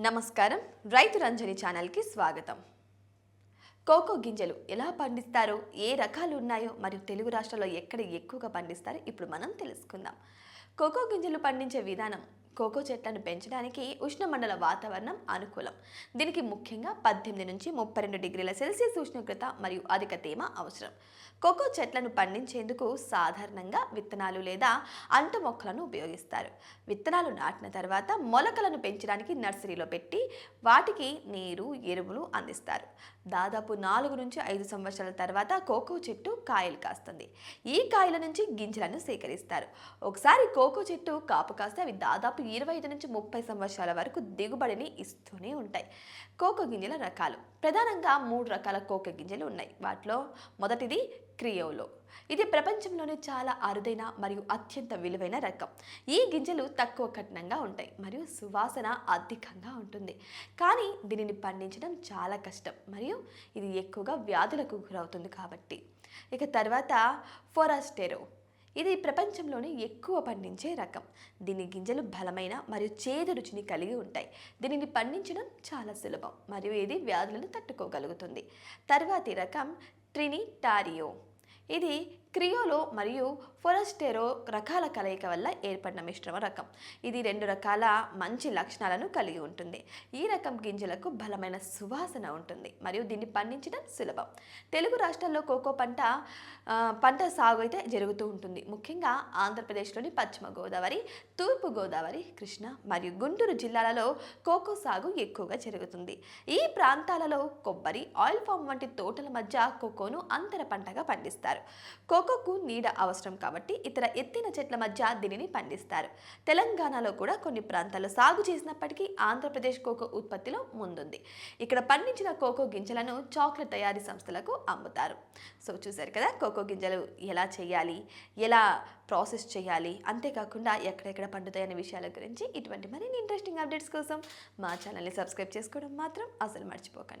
నమస్కారం. రైతు రంజని ఛానల్కి స్వాగతం. కోకో గింజలు ఎలా పండిస్తారో? ఏ రకాలు ఉన్నాయో? మరియు తెలుగు రాష్ట్రాల్లో ఎక్కడ ఎక్కువగా పండిస్తారో? ఇప్పుడు మనం తెలుసుకుందాం. కోకో గింజలు పండించే విధానం కోకో చెట్లను పెంచడానికి ఉష్ణమండల వాతావరణం అనుకూలం. దీనికి ముఖ్యంగా పద్దెనిమిది నుంచి ముప్పై రెండు డిగ్రీల సెల్సియస్ ఉష్ణోగ్రత మరియు అధిక తేమ అవసరం. కోకో చెట్లను పండించేందుకు సాధారణంగా విత్తనాలు లేదా అంటు మొక్కలను ఉపయోగిస్తారు. విత్తనాలు నాటిన తర్వాత మొలకలను పెంచడానికి నర్సరీలో పెట్టి వాటికి నీరు ఎరువులు అందిస్తారు. దాదాపు నాలుగు నుంచి ఐదు సంవత్సరాల తర్వాత కోకో చెట్టు కాయలు కాస్తుంది. ఈ కాయల నుంచి గింజలను సేకరిస్తారు. ఒకసారి కోకో చెట్టు కాపు కాస్తే అవి దాదాపు ఇరవై ఐదు నుంచి ముప్పై సంవత్సరాల వరకు దిగుబడిని ఇస్తూనే ఉంటాయి. కోకో గింజల రకాలు. ప్రధానంగా మూడు రకాల కోకో గింజలు ఉన్నాయి. వాటిలో మొదటిది క్రియోలో. ఇది ప్రపంచంలోనే చాలా అరుదైన మరియు అత్యంత విలువైన రకం. ఈ గింజలు తక్కువ కఠినంగా ఉంటాయి మరియు సువాసన అధికంగా ఉంటుంది. కానీ దీనిని పండించడం చాలా కష్టం మరియు ఇది ఎక్కువగా వ్యాధులకు గురవుతుంది కాబట్టి. ఇక తర్వాత ఫోరాస్టెరో. ఇది ప్రపంచంలోనే ఎక్కువ పండించే రకం. దీని గింజలు బలమైన మరియు చేదు రుచిని కలిగి ఉంటాయి. దీనిని పండించడం చాలా సులభం మరియు ఇది వ్యాధులను తట్టుకోగలుగుతుంది. తర్వాతి రకం ట్రినిటారియో. ఇది క్రియోలో మరియు ఫొరస్టెరో రకాల కలయిక వల్ల ఏర్పడిన మిశ్రమ రకం. ఇది రెండు రకాల మంచి లక్షణాలను కలిగి ఉంటుంది. ఈ రకం గింజలకు బలమైన సువాసన ఉంటుంది మరియు దీన్ని పండించడం సులభం. తెలుగు రాష్ట్రాల్లో కోకో పంట పంట సాగు అయితే జరుగుతూ ఉంటుంది. ముఖ్యంగా ఆంధ్రప్రదేశ్లోని పశ్చిమ గోదావరి తూర్పు గోదావరి కృష్ణ మరియు గుంటూరు జిల్లాలలో కోకో సాగు ఎక్కువగా జరుగుతుంది. ఈ ప్రాంతాలలో కొబ్బరి ఆయిల్ ఫామ్ వంటి తోటల మధ్య కోకోను అంతర పంటగా పండిస్తారు. కోకోకు నీడ అవసరం కాబట్టి ఇతర ఎత్తైన చెట్ల మధ్య దీనిని పండిస్తారు. తెలంగాణలో కూడా కొన్ని ప్రాంతాల్లో సాగు చేసినప్పటికీ ఆంధ్రప్రదేశ్ కోకో ఉత్పత్తిలో ముందుంది. ఇక్కడ పండించిన కోకో గింజలను చాక్లెట్ తయారీ సంస్థలకు అమ్ముతారు. సో చూసారు కదా కోకో గింజలు ఎలా చేయాలి ఎలా ప్రాసెస్ చేయాలి అంతేకాకుండా ఎక్కడెక్కడ పండుతాయనే విషయాల గురించి ఇటువంటి మరిన్ని ఇంట్రెస్టింగ్ అప్డేట్స్ కోసం మా ఛానల్ని సబ్స్క్రైబ్ చేసుకోవడం మాత్రం అసలు మర్చిపోకండి.